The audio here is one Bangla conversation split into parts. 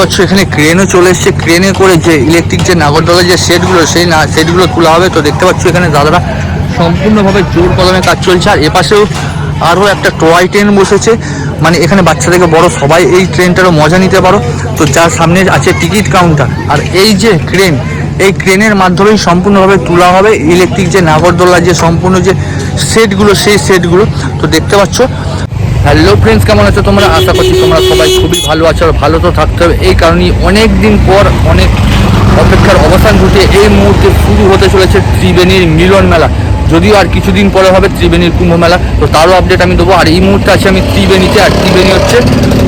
পাচ্ছ এখানে ক্রেনও চলে এসছে। ক্রেনে করে যে ইলেকট্রিক যে নাগরদোলার যে সেটগুলো সেই না সেটগুলো তোলা হবে। তো দেখতে পাচ্ছ এখানে দাদারা সম্পূর্ণভাবে জোর কদমে কাজ চলছে। আর এপাশেও আরও একটা টয় ট্রেন বসেছে। মানে এখানে বাচ্চা থেকে বড় সবাই এই ট্রেনটারও মজা নিতে পারো। তো যার সামনে আছে টিকিট কাউন্টার আর এই যে ক্রেন এই ক্রেনের মাধ্যমেই সম্পূর্ণভাবে তোলা হবে। ইলেকট্রিক যে নাগরদোলার যে সম্পূর্ণ যে সেটগুলো সেই সেটগুলো তো দেখতে পাচ্ছ হ্যালো ফ্রেন্ডস কেমন আছো তোমরা? আশা করছি তোমরা সবাই খুবই ভালো আছো আর ভালো তো থাকতে হবে। এই কারণেই অনেক দিন পর অনেক অপেক্ষার অবসান ঘটিয়ে এই মুহূর্তে শুরু হতে চলেছে ত্রিবেণীর মিলন মেলা। যদিও আর কিছুদিন পরে হবে ত্রিবেণীর কুম্ভ মেলা, তো তারও আপডেট আমি দেবো। আর এই মুহূর্তে আছি আমি ত্রিবেণীতে, আর ত্রিবেণী হচ্ছে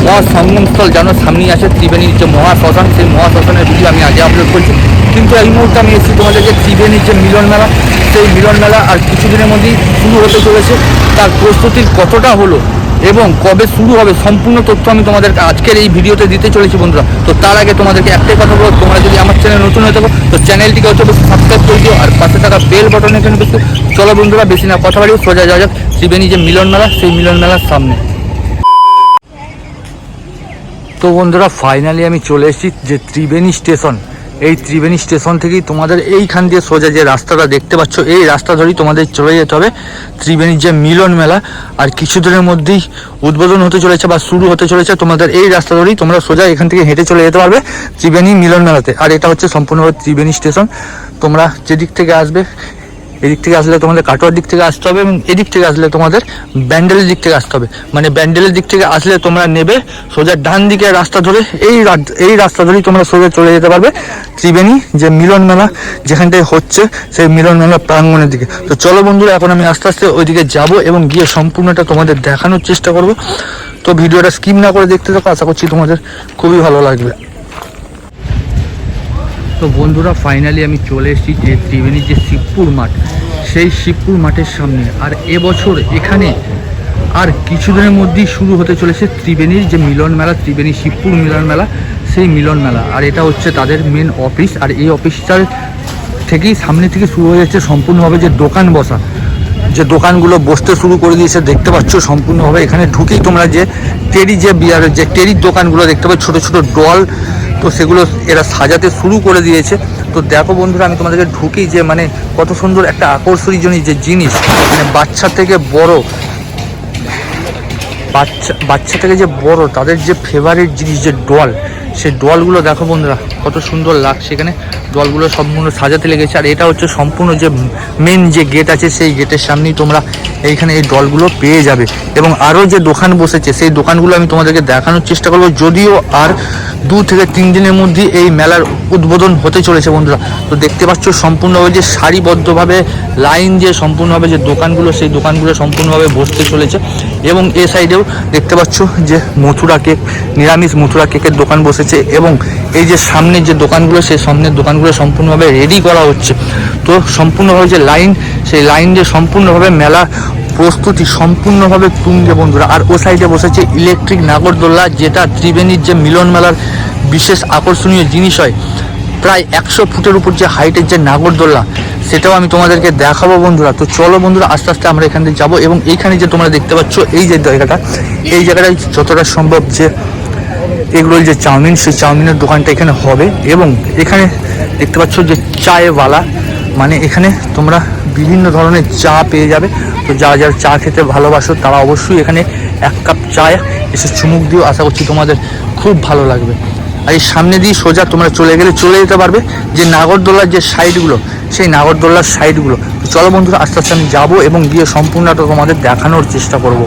মহা সঙ্গমস্থল জানো, সামনেই আছে ত্রিবেণীর যে মহাশ্মশান, সেই মহা শ্মশানের ভিডিও আমি আগে আপলোড করছি। কিন্তু এই মুহূর্তে আমি এসেছি তোমাদেরকে ত্রিবেণীর যে মিলন মেলা, সেই মিলন মেলা আর কিছুদিনের মধ্যেই শুরু হতে চলেছে। তার প্রস্তুতির কতটা হলো? এবং কবে শুরু হবে সম্পূর্ণ তথ্য আমি তোমাদেরকে আজকের এই ভিডিওতে দিতে চলেছি বন্ধুরা। তো তার আগে তোমাদেরকে একটাই কথা বলব, তোমরা যদি আমার চ্যানেল নতুন হয়ে থাকো, তো চ্যানেলটিকে হচ্ছে সাবস্ক্রাইব করে দিও আর পাশে থাকা বেল বাটন এখানে বেশি চলো বন্ধুরা, বেশি না, কথা বাড়িও সোজা যাওয়া যাক ত্রিবেণী যে মিলন মেলা, সেই মিলন মেলার সামনে। তো বন্ধুরা ফাইনালি আমি চলে এসেছি যে ত্রিবেণী স্টেশন এই ত্রিবেণী স্টেশন থেকেই তোমাদের এইখান দিয়ে সোজা যে রাস্তাটা দেখতে পাচ্ছ, এই রাস্তা ধরেই তোমাদের চলে যেতে হবে ত্রিবেণীর যে মিলন মেলা। আর কিছুদিনের মধ্যেই উদ্বোধন হতে চলেছে বা শুরু হতে চলেছে তোমাদের এই রাস্তা ধরেই তোমরা সোজা এখান থেকে হেঁটে চলে যেতে পারবে ত্রিবেণী মিলন মেলাতে। আর এটা হচ্ছে সম্পূর্ণভাবে ত্রিবেণী স্টেশন। তোমরা যেদিক থেকে আসবে এদিক থেকে আসলে তোমাদের কাটোয়ার দিক থেকে আসতে হবে এবং এদিক থেকে আসলে তোমাদের ব্যান্ডেলের দিক থেকে আসতে হবে। মানে ব্যান্ডেলের দিক থেকে আসলে তোমরা নেবে সোজা ডান দিকে রাস্তা ধরে, এই এই রাস্তা ধরেই তোমরা সোজা চলে যেতে পারবে ত্রিবেণী, যে মিলন মেলা যেখানটায় হচ্ছে সেই মিলন মেলা প্রাঙ্গণের দিকে। তো চলো বন্ধুরা, এখন আমি আস্তে আস্তে ওইদিকে যাব এবং গিয়ে সম্পূর্ণটা তোমাদের দেখানোর চেষ্টা করব। তো ভিডিওটা স্কিপ না করে দেখতে থাকো, আশা করছি তোমাদের খুবই ভালো লাগবে। তো বন্ধুরা ফাইনালি আমি চলে এসেছি যে ত্রিবেণীর যে শিবপুর মাঠ, সেই শিবপুর মাঠের সামনে। আর এবছর এখানে আর কিছুদিনের মধ্যেই শুরু হতে চলেছে ত্রিবেণীর যে মিলন মেলা, ত্রিবেণী শিবপুর মিলন মেলা, সেই মিলন মেলা। আর এটা হচ্ছে তাদের মেন অফিস আর এই অফিসটার থেকেই সামনে থেকে শুরু হয়ে যাচ্ছে সম্পূর্ণভাবে যে দোকান বসা। যে দোকানগুলো বসতে শুরু করে দিয়েছে, দেখতে পাচ্ছ সম্পূর্ণভাবে। এখানে ঢুকেই তোমরা যে টেরি যে বিয়ারের যে টেরির দোকানগুলো দেখতে পাচ্ছ ছোটো ছোটো ডল, তো সেগুলো এরা সাজাতে শুরু করে দিয়েছে। তো দেখো বন্ধুরা, আমি তোমাদেরকে ঢুকেই যে মানে কত সুন্দর একটা আকর্ষণীয় যে জিনিস মানে বাচ্চা থেকে বড়, বাচ্চা বাচ্চা থেকে যে বড়, তাদের যে ফেভারিট জিনিস, যে ডল সেই ডলগুলো দেখো বন্ধুরা, কত সুন্দর লাগছে এখানে। ডলগুলো সম্পূর্ণ সাজাতে লেগেছে। আর এটা হচ্ছে সম্পূর্ণ যে মেন যে গেট আছে, সেই গেটের সামনেই তোমরা এইখানে এই ডলগুলো পেয়ে যাবে। এবং আরও যে দোকান বসেছে, সেই দোকানগুলো আমি তোমাদেরকে দেখানোর চেষ্টা করব। যদিও আর দু থেকে তিন দিনের মধ্যে এই মেলার উদ্বোধন হতে চলেছে বন্ধুরা। তো দেখতে পাচ্ছ, সম্পূর্ণভাবে যে সারিবদ্ধভাবে লাইন যে সম্পূর্ণভাবে যে দোকানগুলো, সেই দোকানগুলো সম্পূর্ণভাবে বসতে চলেছে এবং এ সাইডেও দেখতে পাচ্ছ যে মথুরা কেক, নিরামিষ মথুরা কেকের দোকান বসেছে এবং এই যে সামনের যে দোকানগুলো, সেই সামনের দোকানগুলো সম্পূর্ণভাবে রেডি করা হচ্ছে। তো সম্পূর্ণভাবে যে লাইন, সেই লাইন যে সম্পূর্ণভাবে মেলা প্রস্তুতি সম্পূর্ণভাবে তুঙ্গে বন্ধুরা। আর ও সাইডে বসেছে ইলেকট্রিক নাগরদোল্লা, যেটা ত্রিবেণীর যে মিলন মেলার বিশেষ আকর্ষণীয় জিনিস হয়। প্রায় একশো ফুটের উপর যে হাইটের যে নাগরদোল্লা সেটাও আমি তোমাদেরকে দেখাবো বন্ধুরা। তো চলো বন্ধুরা, আস্তে আস্তে আমরা এখান থেকে যাব এবং এইখানে যে তোমরা দেখতে পাচ্ছ, এই যে জায়গাটা, এই জায়গাটায় যতটা সম্ভব যে এগুলো যে চাউমিন, সেই চাউমিনের দোকানটা এখানে হবে এবং এখানে দেখতে পাচ্ছ যে চায়ওয়ালা মানে এখানে তোমরা বিভিন্ন ধরনের চা পেয়ে যাবে। তো যারা যারা চা খেতে ভালোবাসো, তারা অবশ্যই এখানে এক কাপ চায় এসে চুমুক দিও। আশা করছি তোমাদের খুব ভালো লাগবে। আর এই সামনে দিয়ে সোজা তোমরা চলে গেলে চলে যেতে পারবে যে নাগরদোলার যে সাইডগুলো সেই নাগরদোলার সাইডগুলো চলো বন্ধুরা, আস্তে আস্তে আমি যাব এবং গিয়ে সম্পূর্ণটা তোমাদের দেখানোর চেষ্টা করব।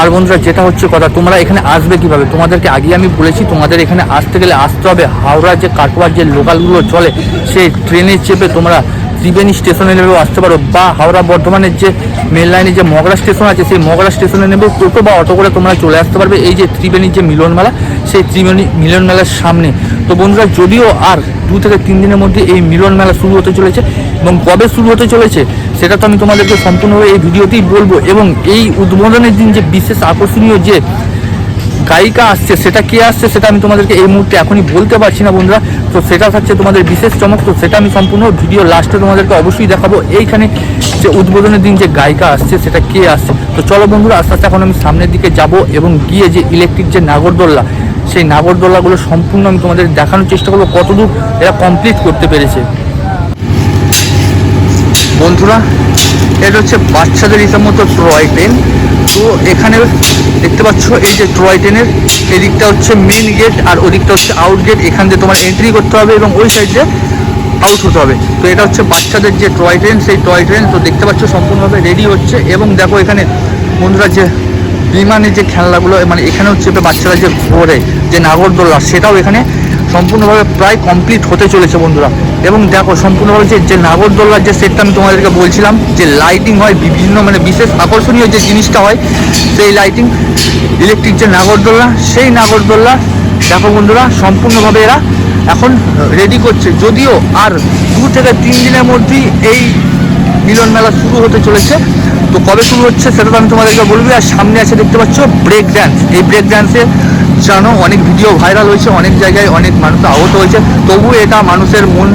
আর বন্ধুরা, যেটা হচ্ছে কথা, তোমরা এখানে আসবে কীভাবে? তোমাদেরকে আগে আমি বলেছি, তোমাদের এখানে আসতে গেলে আসতে হবে। হাওড়া যে কাটোয়ার যে লোকালগুলো চলে, সেই ট্রেনে চেপে তোমরা ত্রিবেণী স্টেশনে নেবেও আসতে পারো। বা হাওড়া বর্ধমানের যে মেন লাইনে যে মগরা স্টেশন আছে, সেই মগরা স্টেশনে নেবেও টোটো বা অটো করে তোমরা চলে আসতে পারবে। এই যে ত্রিবেণীর যে মিলন মেলা সেই ত্রিবেণী মিলন মেলার সামনে। তো বন্ধুরা, যদিও আর দু থেকে তিন দিনের মধ্যে এই মিলন মেলা শুরু হতে চলেছে এবং কবে শুরু হতে চলেছে, সেটা তো আমি তোমাদেরকে সম্পূর্ণভাবে এই ভিডিওতেই বলব। এবং এই উদ্বোধনের দিন যে বিশেষ আকর্ষণীয় যে গায়িকা আসছে, সেটা কে আসছে সেটা আমি তোমাদেরকে এই মুহূর্তে এখনই বলতে পারছি না বন্ধুরা। তো সেটা থাকছে তোমাদের বিশেষ চমক, তো সেটা আমি সম্পূর্ণ ভিডিও লাস্টে তোমাদেরকে অবশ্যই দেখাবো। এইখানে যে উদ্বোধনের দিন যে গায়িকা আসছে, সেটা কে আসছে? তো চলো বন্ধুরা, আস্তে আস্তে এখন আমি সামনের দিকে যাব এবং গিয়ে যে ইলেকট্রিক যে নাগরদোল্লা, সেই নাগরদোলাগুলো সম্পূর্ণ আমি তোমাদের দেখানোর চেষ্টা করব। কতদূর এরা কমপ্লিট করতে পেরেছে। বন্ধুরা, এটা হচ্ছে বাচ্চাদের হিসাব মতো ট্রয় ট্রেন তো এখানে দেখতে পাচ্ছ, এই যে ট্রয় ট্রেনের এদিকটা হচ্ছে মেন গেট আর ওদিকটা হচ্ছে আউট গেট এখান দিয়ে তোমার এন্ট্রি করতে হবে এবং ওই সাইড দিয়ে আউট হতে হবে। তো এটা হচ্ছে বাচ্চাদের যে টয় ট্রেন সেই টয় ট্রেন তো দেখতে পাচ্ছ, সম্পূর্ণভাবে রেডি হচ্ছে এবং দেখো এখানে বন্ধুরা যে বিমানের যে খেলনাগুলো মানে এখানেও চেপে বাচ্চারা যে ঘোরে, যে নাগরদোল্লা সেটাও এখানে সম্পূর্ণভাবে প্রায় কমপ্লিট হতে চলেছে বন্ধুরা। এবং দেখো, সম্পূর্ণভাবে যে যে নাগরদোল্লার যে সেটটা আমি তোমাদেরকে বলছিলাম, যে লাইটিং হয় বিভিন্ন মানে বিশেষ আকর্ষণীয় যে জিনিসটা হয়, সেই লাইটিং ইলেকট্রিক যে নাগরদোল্লা সেই নাগরদোল্লা দেখো বন্ধুরা, সম্পূর্ণভাবে এরা এখন রেডি করছে। যদিও আর দু থেকে তিন দিনের মধ্যেই এই মিলন মেলা শুরু হতে চলেছে। তো কবে শুরু হচ্ছে সেটা তো আমি তোমাদেরকে বলবি, আর সামনে আছে দেখতে পাচ্ছ ব্রেক ড্যান্স এই ব্রেক ড্যান্সে জানো অনেক ভিডিও ভাইরাল হয়েছে, অনেক জায়গায় অনেক মানুষ আহত হয়েছে। তবু এটা মানুষের মন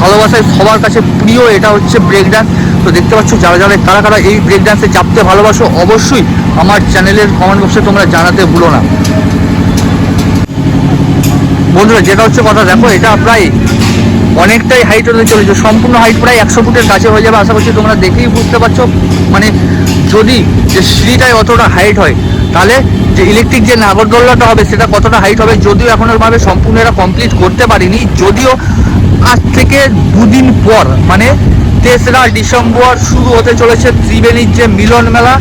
ভালোবাসায় সবার কাছে প্রিয়, এটা হচ্ছে ব্রেক ড্যান্স তো দেখতে পাচ্ছ যারা যারা, কারা কারা এই ব্রেক ড্যান্সে চাপতে ভালোবাসো, অবশ্যই আমার চ্যানেলের কমেন্ট বক্সে তোমরা জানাতে ভুলো না। বন্ধুরা, যেটা হচ্ছে কথা, দেখো, এটা প্রায় অনেকটাই হাইট হতে চলেছে। সম্পূর্ণ হাইট প্রায় একশো ফুটের কাছে হয়ে যাবে। আশা করছি তোমরা দেখেই বুঝতে পারছ। মানে যদি যে সিঁড়িটাই অতটা হাইট হয়, তাহলে যে ইলেকট্রিক যে নাগরদোল্লাটা হবে, সেটা কতটা হাইট হবে, যদিও এখনও ভাবে সম্পূর্ণ এরা কমপ্লিট করতে পারিনি, যদিও আজ থেকে দুদিন পর মানে তেসরা ডিসেম্বর শুরু হতে চলেছে ত্রিবেণীর যে মিলন মেলা।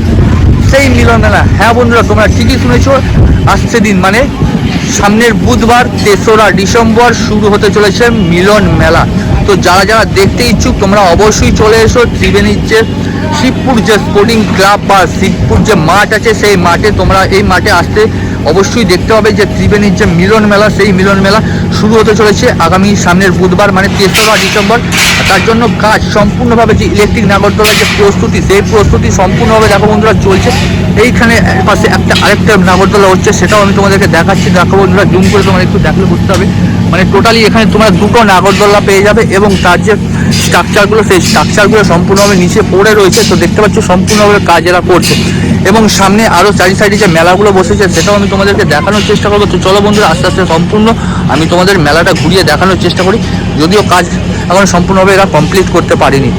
সেই মিলন মেলা হ্যাঁ বন্ধুরা, তোমরা ঠিকই শুনেছো, আসছে দিন মানে সামনের বুধবার তেসরা ডিসেম্বর শুরু হতে চলেছে মিলন মেলা। তো যারা যারা দেখতে ইচ্ছুক, তোমরা অবশ্যই চলে এসো ত্রিবেণীর যে শিবপুর যে স্পোর্টিং ক্লাব বা শিবপুর যে মাঠ আছে, সেই মাঠে তোমরা এই মাঠে আসতে অবশ্যই দেখতে হবে যে ত্রিবেণীর যে মিলন মেলা, সেই মিলন মেলা শুরু হতে চলেছে আগামী সামনের বুধবার মানে তেসরা ডিসেম্বর। তার জন্য কাজ সম্পূর্ণভাবে যে ইলেকট্রিক নাগরদোলার যে প্রস্তুতি, সেই প্রস্তুতি সম্পূর্ণভাবে দেখো বন্ধুরা চলছে। এইখানে পাশে একটা আরেকটা নাগরদোলা হচ্ছে, সেটাও আমি তোমাদেরকে দেখাচ্ছি। দেখো বন্ধুরা, জুম করে তোমার একটু দেখলে বুঝতে হবে। মানে টোটালি এখানে তোমরা দুটো নাগরদোল্লা পেয়ে যাবে এবং তার যে স্ট্রাকচারগুলো সেই স্ট্রাকচারগুলো সম্পূর্ণভাবে নিচে পড়ে রয়েছে। তো দেখতে পাচ্ছ, সম্পূর্ণভাবে কাজ এরা করছে। এবং সামনে আরও চারি সাইডে যে মেলাগুলো বসেছে, সেটাও আমি তোমাদেরকে দেখানোর চেষ্টা করব। তো চলো বন্ধুরা, আস্তে আস্তে সম্পূর্ণ আমি তোমাদের মেলাটা ঘুরিয়ে দেখানোর চেষ্টা করি। যদিও কাজ এখন সম্পূর্ণভাবে এরা কমপ্লিট করতে পারিনি।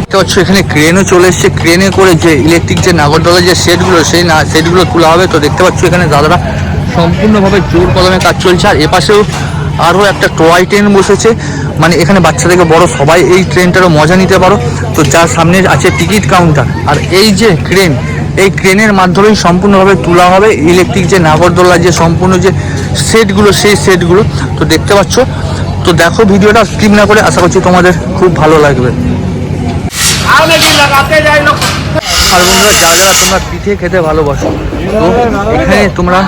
দেখতে পাচ্ছ, এখানে ক্রেনও চলে এসছে। ক্রেনে করে যে ইলেকট্রিক যে নাগরদলের যে সেটগুলো সেই না সেটগুলো তোলা হবে। তো দেখতে পাচ্ছ, এখানে দাদারা সম্পূর্ণভাবে জোর কদমে কাজ চলছে। আর এপাশেও আরও একটা টয় ট্রেন বসেছে। মানে এখানে বাচ্চা থেকে বড় সবাই এই ট্রেনটারও মজা নিতে পারো। তো যার সামনে আছে টিকিট কাউন্টার। আর এই যে ক্রেন, এই ক্রেনের মাধ্যমেই সম্পূর্ণভাবে তোলা হবে। ইলেকট্রিক যে নাগরদোলার যে সম্পূর্ণ যে সেটগুলো, সেই সেটগুলো। তো দেখতে পাচ্ছ? তো দেখো ভিডিওটা, স্কিপ না করে আশা করছি তোমাদের খুব ভালো লাগবে। আর বন্ধুরা, যারা যারা তোমরা পিঠে খেতে ভালোবাসো, তো এখানে তোমরা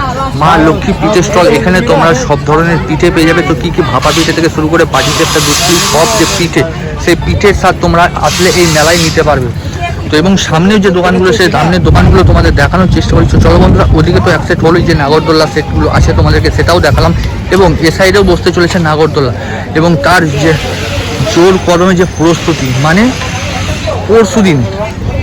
মা লক্ষ্মী পিঠে স্টল, এখানে তোমরা সব ধরনের পিঠে পেয়ে যাবে। তো কি কি ভাপা পিঠে থেকে শুরু করে পাটিতে একটা দুধ সব যে পিঠে, সেই পিঠের স্বাদ তোমরা আসলে এই মেলায় নিতে পারবে। তো এবং সামনের যে দোকানগুলো, সেই সামনের দোকানগুলো তোমাদের দেখানোর চেষ্টা করছি। চলো বন্ধুরা, ওদিকে তো এক সেট হলোই যে নাগরদোল্লা সেটগুলো আছে, তোমাদেরকে সেটাও দেখালাম। এবং এ সাইডেও বসতে চলেছে নাগরদোল্লা এবং তার যে জোর কদমে যে প্রস্তুতি মানে পরশু দিন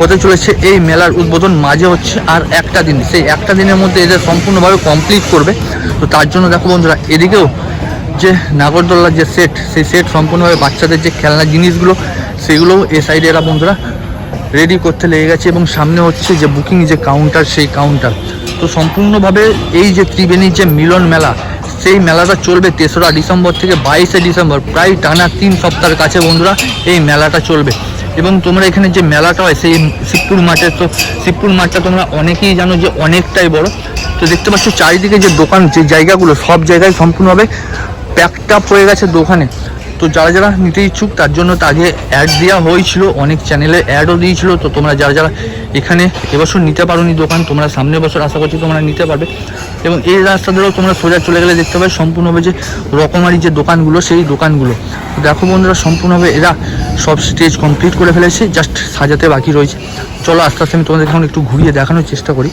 হতে চলেছে এই মেলার উদ্বোধন। মাঝে হচ্ছে আর একটা দিন। সেই একটা দিনের মধ্যে এদের সম্পূর্ণভাবে কমপ্লিট করবে। তো তার জন্য দেখো বন্ধুরা, এদিকেও যে নাগরদোল্লার যে সেট সেই সেট সম্পূর্ণভাবে বাচ্চাদের যে খেলনা জিনিসগুলো সেগুলো এ সাইডে এরা বন্ধুরা রেডি করতে লেগে গেছে এবং সামনে হচ্ছে যে বুকিং যে কাউন্টার সেই কাউন্টার তো সম্পূর্ণভাবে এই যে ত্রিবেণীর যে মিলন মেলা, সেই মেলাটা চলবে তেসরা ডিসেম্বর থেকে বাইশে ডিসেম্বর, প্রায় টানা তিন সপ্তাহের কাছে বন্ধুরা এই মেলাটা চলবে। এবং তোমরা এখানে যে মেলাটা হয়, সেই শিবপুর মাঠে, তো শিবপুর মাঠটা তোমরা অনেকেই জানো যে অনেকটাই বড়। তো দেখতে পাচ্ছ চারিদিকে যে দোকান, যে জায়গাগুলো, সব জায়গায় সম্পূর্ণভাবে প্যাকটাপ হয়ে গেছে দোকানে। তো যারা যারা নিতে ইচ্ছুক, তার জন্য তাকে অ্যাড দেওয়া হয়েছিল, অনেক চ্যানেলে অ্যাডও দিয়েছিল। তো তোমরা যারা যারা এখানে এবছর নিতে পারো নি দোকান, তোমরা সামনের বছর আশা করছি তোমরা নিতে পারবে। এবং এই রাস্তা ধরেও তোমরা সোজা চলে গেলে দেখতে পাবে সম্পূর্ণভাবে যে রকমারি যে দোকানগুলো, সেই দোকানগুলো। দেখো বন্ধুরা সম্পূর্ণভাবে এরা সব স্টেজ কমপ্লিট করে ফেলেছে জাস্ট সাজাতে বাকি রয়েছে। চলো আস্তে আস্তে আমি তোমাদের এখন একটু ঘুরিয়ে দেখানোর চেষ্টা করি।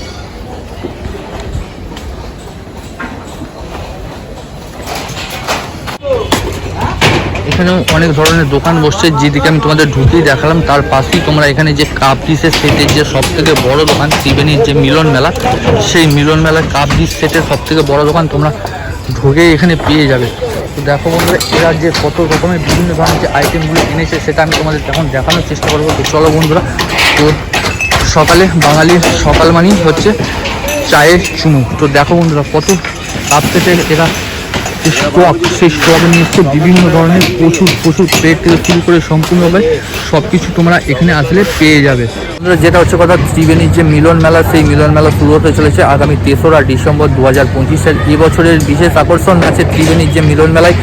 এখানেও অনেক ধরনের দোকান বসছে, যেদিকে আমি তোমাদের ঢুকিয়ে দেখালাম। তার পাশেই তোমরা এখানে যে কাপ ডিসের সেটের যে সব থেকে বড় দোকান, ত্রিবেণীর যে মিলন মেলা, সেই মিলন মেলার কাপ ডিস সেটের সব থেকে বড় দোকান তোমরা ঢুকে এখানে পেয়ে যাবে। তো দেখো বন্ধুরা এরা যে কত রকমের বিভিন্ন ধরনের যে আইটেমগুলো এনেছে, সেটা আমি তোমাদের এখন দেখানোর চেষ্টা করব। তো চলো বন্ধুরা, তো সকালে বাঙালির সকাল মানেই হচ্ছে চায়ের চুমু তো দেখো বন্ধুরা, কত কাপ সেটের এরা যে স্টক সেই স্টক নিয়ে এসছে বিভিন্ন ধরনের প্রচুর প্রচুর প্লেট থেকে শুরু করে সম্পূর্ণভাবে সব কিছু তোমরা এখানে আসলে পেয়ে যাবে। যেটা হচ্ছে কথা, ত্রিবেণীর যে মিলন মেলা, সেই মিলন মেলা শুরু হতে চলেছে আগামী তেসরা ডিসেম্বর দু হাজার পঁচিশের এবছরের বিশেষ আকর্ষণ আছে ত্রিবেণীর যে মিলন মেলায়,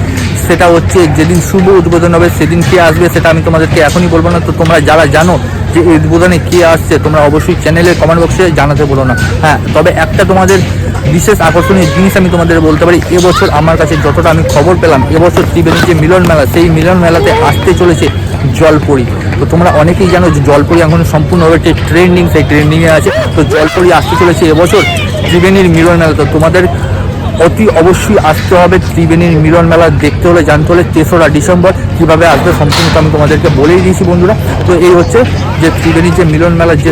সেটা হচ্ছে যেদিন শুভ উদ্বোধন হবে, সেদিন কে আসবে সেটা আমি তোমাদেরকে এখনই বলব না। তো তোমরা যারা জানো যে উদ্বোধনে কে আসছে, তোমরা অবশ্যই চ্যানেলের কমেন্ট বক্সে জানাতে বলো না। হ্যাঁ তবে একটা তোমাদের বিশেষ আকর্ষণীয় জিনিস আমি তোমাদের বলতে পারি এবছর আমার কাছে যতটা আমি খবর পেলাম এবছর ত্রিবেণীর যে মিলন মেলা, সেই মিলন মেলাতে আসতে চলেছে জলপরি। তো তোমরা অনেকেই জানো যে জলপরি এখন সম্পূর্ণভাবে ট্রেন্ডিং, সেই ট্রেন্ডিংয়ে আছে। তো জলপরি আসতে চলেছে এবছর ত্রিবেণীর মিলন মেলা। তো তোমাদের অতি অবশ্যই আসতে হবে ত্রিবেণীর মিলন মেলা দেখতে হলে, জানতে হলে তেসরা ডিসেম্বর কীভাবে আসবে সম্পূর্ণ আমি তোমাদেরকে বলেই দিয়েছি বন্ধুরা। তো এই হচ্ছে যে ত্রিবেণীর যে মিলন মেলার যে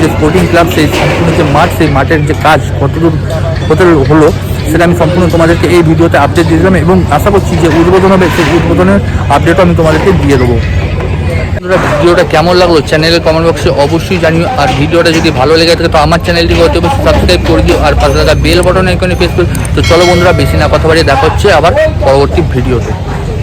যে স্পোর্টিং ক্লাব সেই সম্পূর্ণ যে মাঠ, সেই মাঠের যে কাজ কতদূর কত হলো সেটা আমি সম্পূর্ণ তোমাদেরকে এই ভিডিওতে আপডেট দিয়ে দিলাম এবং আশা করছি যে উদ্বোধন হবে, সেই উদ্বোধনের আপডেটও আমি তোমাদেরকে দিয়ে দেবো। ভিডিওটা কেমন লাগল চ্যানেলের কমেন্ট বক্সে অবশ্যই জানিও। আর ভিডিওটা যদি ভালো লেগে থাকে, তো আমার চ্যানেলটিকে অতি অবশ্যই সাবস্ক্রাইব করে দিও আর পাশে থাকা বেল বটন এখানে প্রেস করে। তো চলো বন্ধুরা, বেশি না কথা বাড়িয়ে দেখা হচ্ছে আবার পরবর্তী ভিডিওতে।